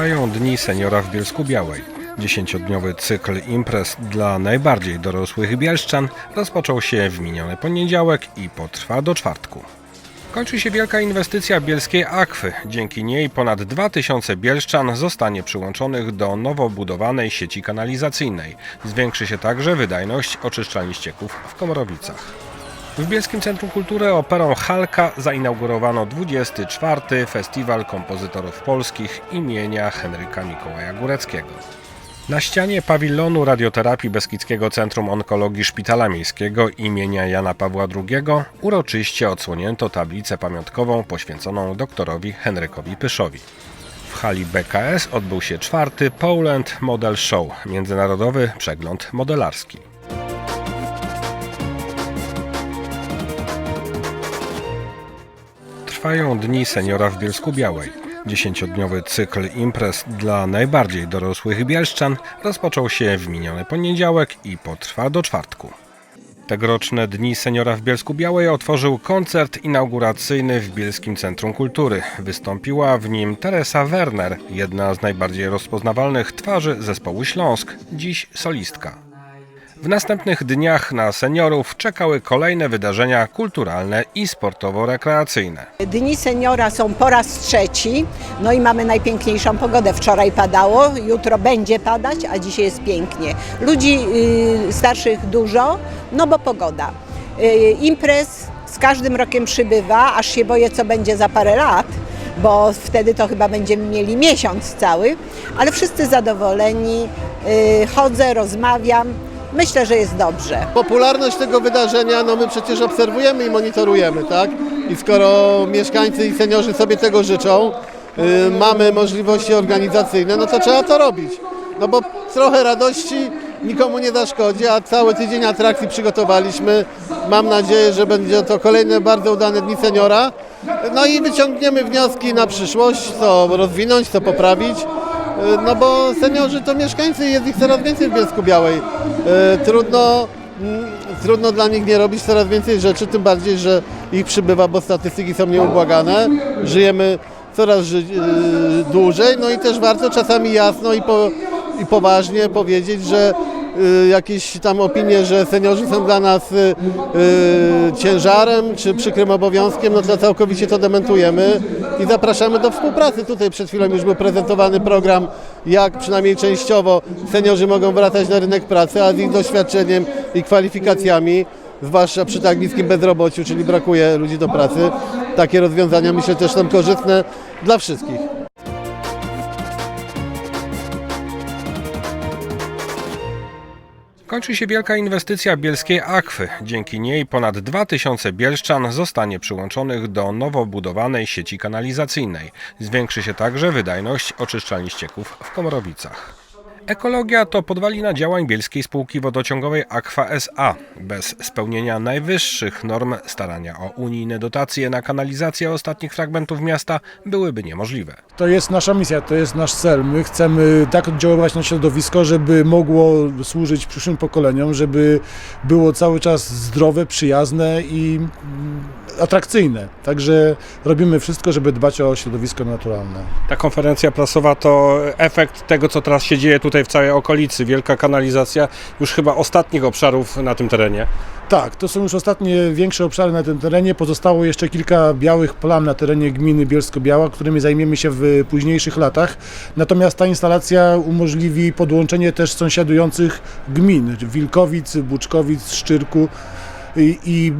Trwają dni seniora w Bielsku Białej. Dziesięciodniowy cykl imprez dla najbardziej dorosłych bielszczan rozpoczął się w miniony poniedziałek i potrwa do czwartku. Kończy się wielka inwestycja bielskiej akwy. Dzięki niej ponad 2000 bielszczan zostanie przyłączonych do nowo budowanej sieci kanalizacyjnej. Zwiększy się także wydajność oczyszczalni ścieków w Komorowicach. W Bielskim Centrum Kultury operą Halka zainaugurowano 24. Festiwal Kompozytorów Polskich imienia Henryka Mikołaja Góreckiego. Na ścianie pawilonu radioterapii Beskidzkiego Centrum Onkologii Szpitala Miejskiego imienia Jana Pawła II uroczyście odsłonięto tablicę pamiątkową poświęconą doktorowi Henrykowi Pyszowi. W hali BKS odbył się czwarty Poland Model Show, międzynarodowy przegląd modelarski. Trwają dni seniora w Bielsku Białej. Dziesięciodniowy cykl imprez dla najbardziej dorosłych bielszczan rozpoczął się w miniony poniedziałek i potrwa do czwartku. Tegoroczne Dni Seniora w Bielsku Białej otworzył koncert inauguracyjny w Bielskim Centrum Kultury. Wystąpiła w nim Teresa Werner, jedna z najbardziej rozpoznawalnych twarzy zespołu Śląsk, dziś solistka. W następnych dniach na seniorów czekały kolejne wydarzenia kulturalne i sportowo-rekreacyjne. Dni seniora są po raz trzeci, no i mamy najpiękniejszą pogodę. Wczoraj padało, jutro będzie padać, a dzisiaj jest pięknie. Ludzi y, starszych dużo, no bo pogoda. Y, imprez z każdym rokiem przybywa, aż się boję, co będzie za parę lat, bo wtedy to chyba będziemy mieli miesiąc cały, ale wszyscy zadowoleni. Y, chodzę, rozmawiam. Myślę, że jest dobrze. Popularność tego wydarzenia, no my przecież obserwujemy i monitorujemy, tak? I skoro mieszkańcy i seniorzy sobie tego życzą, y, mamy możliwości organizacyjne, no to trzeba to robić. No bo trochę radości nikomu nie zaszkodzi, a cały tydzień atrakcji przygotowaliśmy. Mam nadzieję, że będzie to kolejne bardzo udane dni seniora. No i wyciągniemy wnioski na przyszłość, co rozwinąć, co poprawić. No bo seniorzy to mieszkańcy, jest ich coraz więcej w Bielsku Białej. E, Trudno, mm, trudno dla nich nie robić coraz więcej rzeczy, tym bardziej, że ich przybywa, bo statystyki są nieubłagane. Żyjemy coraz ży- e, dłużej, no i też warto czasami jasno i, po, i poważnie powiedzieć, że e, jakieś tam opinie, że seniorzy są dla nas e, e, ciężarem czy przykrym obowiązkiem, no to całkowicie to dementujemy i zapraszamy do współpracy. Tutaj przed chwilą już był prezentowany program, jak przynajmniej częściowo seniorzy mogą wracać na rynek pracy, a z ich doświadczeniem i kwalifikacjami, zwłaszcza przy tak niskim bezrobociu, czyli brakuje ludzi do pracy, takie rozwiązania myślę też są korzystne dla wszystkich. Kończy się wielka inwestycja bielskiej akwy. Dzięki niej ponad 2000 bielszczan zostanie przyłączonych do nowo budowanej sieci kanalizacyjnej. Zwiększy się także wydajność oczyszczalni ścieków w Komorowicach. Ekologia to podwalina działań bielskiej spółki wodociągowej Aqua SA. Bez spełnienia najwyższych norm starania o unijne dotacje na kanalizację ostatnich fragmentów miasta byłyby niemożliwe. To jest nasza misja, to jest nasz cel. My chcemy tak oddziaływać na środowisko, żeby mogło służyć przyszłym pokoleniom, żeby było cały czas zdrowe, przyjazne i mm, atrakcyjne. Także robimy wszystko, żeby dbać o środowisko naturalne. Ta konferencja prasowa to efekt tego, co teraz się dzieje tutaj w całej okolicy. Wielka kanalizacja już chyba ostatnich obszarów na tym terenie. Tak, to są już ostatnie większe obszary na tym terenie. Pozostało jeszcze kilka białych plam na terenie gminy Bielsko-Biała, którymi zajmiemy się w późniejszych latach. Natomiast ta instalacja umożliwi podłączenie też sąsiadujących gmin, Wilkowic, Buczkowic, Szczyrku i, i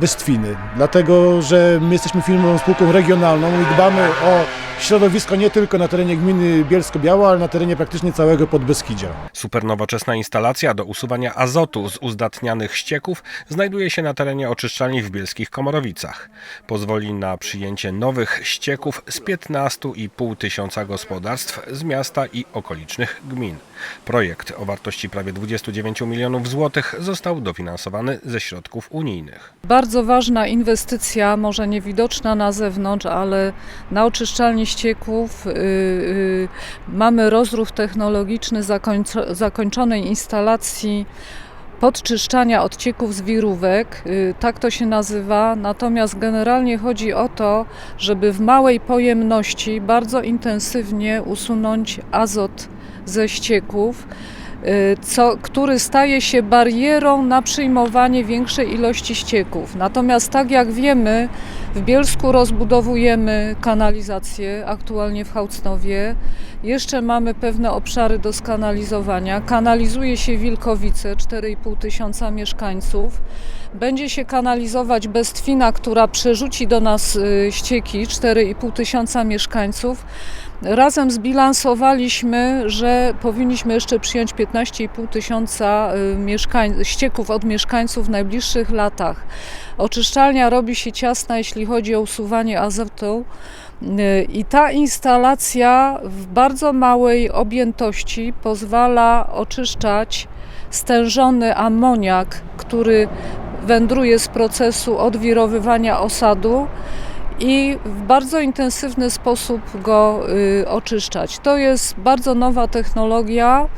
Bestwiny. Dlatego, że my jesteśmy firmą, spółką regionalną i dbamy o środowisko nie tylko na terenie gminy Bielsko-Biała, ale na terenie praktycznie całego Podbeskidzia. Supernowoczesna instalacja do usuwania azotu z uzdatnianych ścieków znajduje się na terenie oczyszczalni w bielskich Komorowicach. Pozwoli na przyjęcie nowych ścieków z 15,5 tysiąca gospodarstw z miasta i okolicznych gmin. Projekt o wartości prawie 29 milionów złotych został dofinansowany ze środków unijnych. Bardzo ważna inwestycja, może niewidoczna na zewnątrz, ale na oczyszczalni ścieków y, y, mamy rozruch technologiczny zakończo- zakończonej instalacji podczyszczania odcieków z wirówek, y, tak to się nazywa. Natomiast generalnie chodzi o to, żeby w małej pojemności bardzo intensywnie usunąć azot ze ścieków, co, który staje się barierą na przyjmowanie większej ilości ścieków. Natomiast tak jak wiemy, w Bielsku rozbudowujemy kanalizację, aktualnie w Hałcnowie. Jeszcze mamy pewne obszary do skanalizowania. Kanalizuje się Wilkowice, 4,5 tysiąca mieszkańców. Będzie się kanalizować Bestwina, która przerzuci do nas y, ścieki, 4,5 tysiąca mieszkańców. Razem zbilansowaliśmy, że powinniśmy jeszcze przyjąć 15,5 tysiąca y, mieszkań- ścieków od mieszkańców w najbliższych latach. Oczyszczalnia robi się ciasna, jeśli chodzi o usuwanie azotu. Y, I ta instalacja w bardzo małej objętości pozwala oczyszczać stężony amoniak, który wędruje z procesu odwirowywania osadu i w bardzo intensywny sposób go y, oczyszczać. To jest bardzo nowa technologia.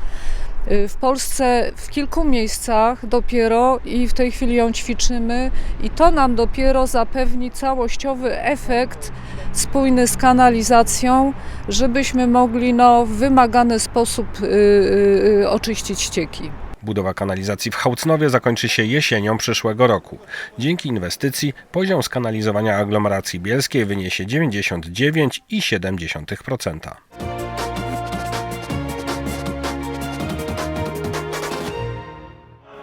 Y, W Polsce w kilku miejscach dopiero i w tej chwili ją ćwiczymy i to nam dopiero zapewni całościowy efekt spójny z kanalizacją, żebyśmy mogli no, w wymagany sposób y, oczyścić ścieki. Budowa kanalizacji w Hałcnowie zakończy się jesienią przyszłego roku. Dzięki inwestycji poziom skanalizowania aglomeracji bielskiej wyniesie 99,7%.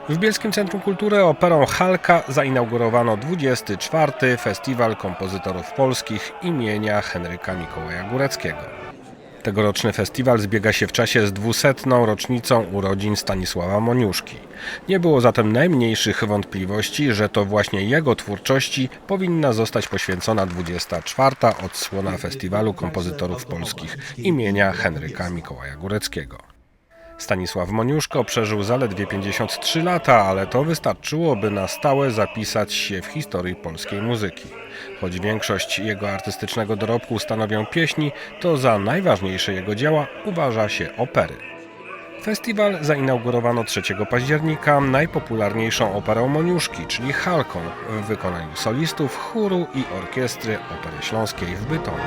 W Bielskim Centrum Kultury operą Halka zainaugurowano 24. Festiwal Kompozytorów Polskich imienia Henryka Mikołaja Góreckiego. Tegoroczny festiwal zbiega się w czasie z 200. rocznicą urodzin Stanisława Moniuszki. Nie było zatem najmniejszych wątpliwości, że to właśnie jego twórczości powinna zostać poświęcona 24. odsłona Festiwalu Kompozytorów Polskich imienia Henryka Mikołaja Góreckiego. Stanisław Moniuszko przeżył zaledwie 53 lata, ale to wystarczyło, by na stałe zapisać się w historii polskiej muzyki. Choć większość jego artystycznego dorobku stanowią pieśni, to za najważniejsze jego dzieła uważa się opery. Festiwal zainaugurowano 3 października najpopularniejszą operą Moniuszki, czyli Halką, w wykonaniu solistów, chóru i orkiestry Opery Śląskiej w Bytomiu.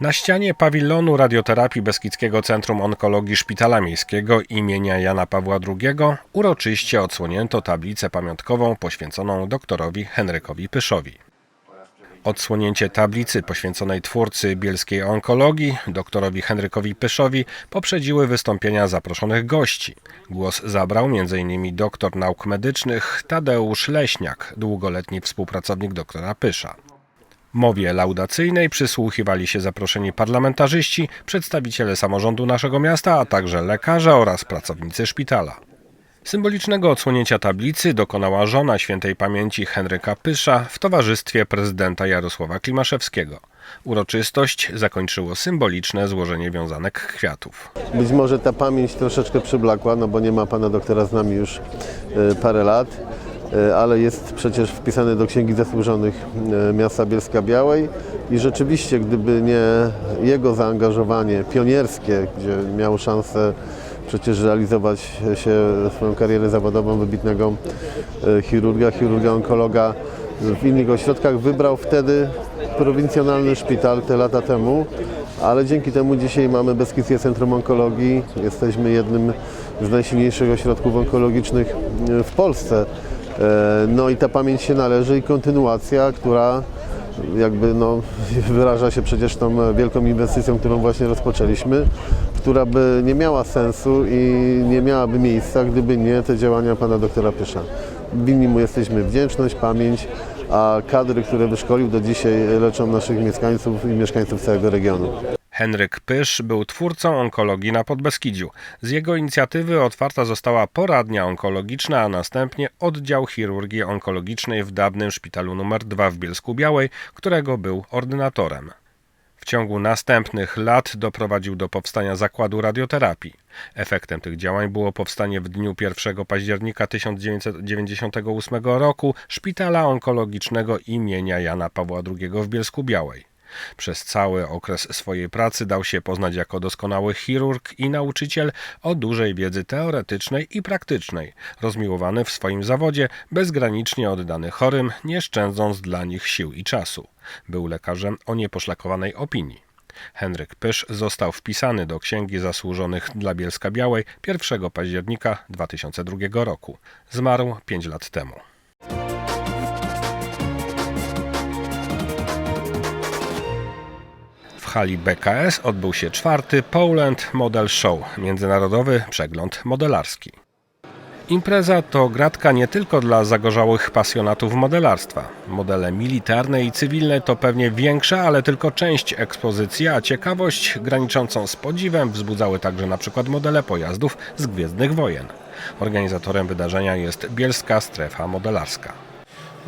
Na ścianie pawilonu radioterapii Beskidzkiego Centrum Onkologii Szpitala Miejskiego imienia Jana Pawła II uroczyście odsłonięto tablicę pamiątkową poświęconą doktorowi Henrykowi Pyszowi. Odsłonięcie tablicy poświęconej twórcy bielskiej onkologii, doktorowi Henrykowi Pyszowi, poprzedziły wystąpienia zaproszonych gości. Głos zabrał m.in. doktor nauk medycznych Tadeusz Leśniak, długoletni współpracownik doktora Pysza. Mowie laudacyjnej przysłuchiwali się zaproszeni parlamentarzyści, przedstawiciele samorządu naszego miasta, a także lekarze oraz pracownicy szpitala. Symbolicznego odsłonięcia tablicy dokonała żona świętej pamięci Henryka Pysza w towarzystwie prezydenta Jarosława Klimaszewskiego. Uroczystość zakończyło symboliczne złożenie wiązanek kwiatów. Być może ta pamięć troszeczkę przyblakła, no bo nie ma pana doktora z nami już e, parę lat, ale jest przecież wpisany do Księgi Zasłużonych e, miasta Bielska Białej i rzeczywiście gdyby nie jego zaangażowanie pionierskie, gdzie miał szansę przecież realizować się swoją karierę zawodową wybitnego e, chirurga, chirurga onkologa w innych ośrodkach, wybrał wtedy prowincjonalny szpital te lata temu, ale dzięki temu dzisiaj mamy Beskidzkie Centrum Onkologii. Jesteśmy jednym z najsilniejszych ośrodków onkologicznych e, w Polsce. E, No i ta pamięć się należy i kontynuacja, która jakby no, wyraża się przecież tą wielką inwestycją, którą właśnie rozpoczęliśmy, która by nie miała sensu i nie miałaby miejsca, gdyby nie te działania pana doktora Pysza. Winni mu jesteśmy wdzięczność, pamięć, a kadry, które wyszkolił do dzisiaj leczą naszych mieszkańców i mieszkańców całego regionu. Henryk Pysz był twórcą onkologii na Podbeskidziu. Z jego inicjatywy otwarta została poradnia onkologiczna, a następnie oddział chirurgii onkologicznej w dawnym szpitalu nr 2 w Bielsku Białej, którego był ordynatorem. W ciągu następnych lat doprowadził do powstania zakładu radioterapii. Efektem tych działań było powstanie w dniu 1 października 1998 roku szpitala onkologicznego imienia Jana Pawła II w Bielsku Białej. Przez cały okres swojej pracy dał się poznać jako doskonały chirurg i nauczyciel o dużej wiedzy teoretycznej i praktycznej, rozmiłowany w swoim zawodzie, bezgranicznie oddany chorym, nie szczędząc dla nich sił i czasu. Był lekarzem o nieposzlakowanej opinii. Henryk Pysz został wpisany do Księgi Zasłużonych dla Bielska Białej 1 października 2002 roku. Zmarł 5 lat temu. Hali BKS odbył się czwarty Poland Model Show, międzynarodowy przegląd modelarski. Impreza to gratka nie tylko dla zagorzałych pasjonatów modelarstwa. Modele militarne i cywilne to pewnie większa, ale tylko część ekspozycji, a ciekawość graniczącą z podziwem wzbudzały także na przykład modele pojazdów z Gwiezdnych Wojen. Organizatorem wydarzenia jest Bielska Strefa Modelarska.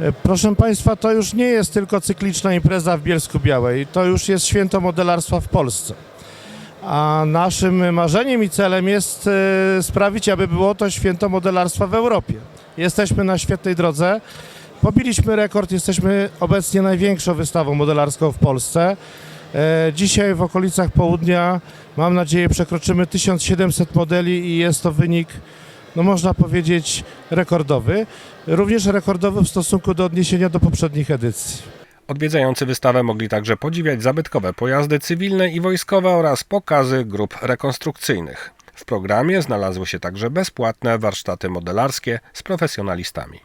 E, Proszę Państwa, to już nie jest tylko cykliczna impreza w Bielsku Białej, to już jest święto modelarstwa w Polsce. A naszym marzeniem i celem jest e, sprawić, aby było to święto modelarstwa w Europie. Jesteśmy na świetnej drodze. Pobiliśmy rekord, jesteśmy obecnie największą wystawą modelarską w Polsce. E, Dzisiaj w okolicach południa, mam nadzieję, przekroczymy 1700 modeli i jest to wynik, no można powiedzieć, rekordowy. Również rekordowy w stosunku do odniesienia do poprzednich edycji. Odwiedzający wystawę mogli także podziwiać zabytkowe pojazdy cywilne i wojskowe oraz pokazy grup rekonstrukcyjnych. W programie znalazły się także bezpłatne warsztaty modelarskie z profesjonalistami.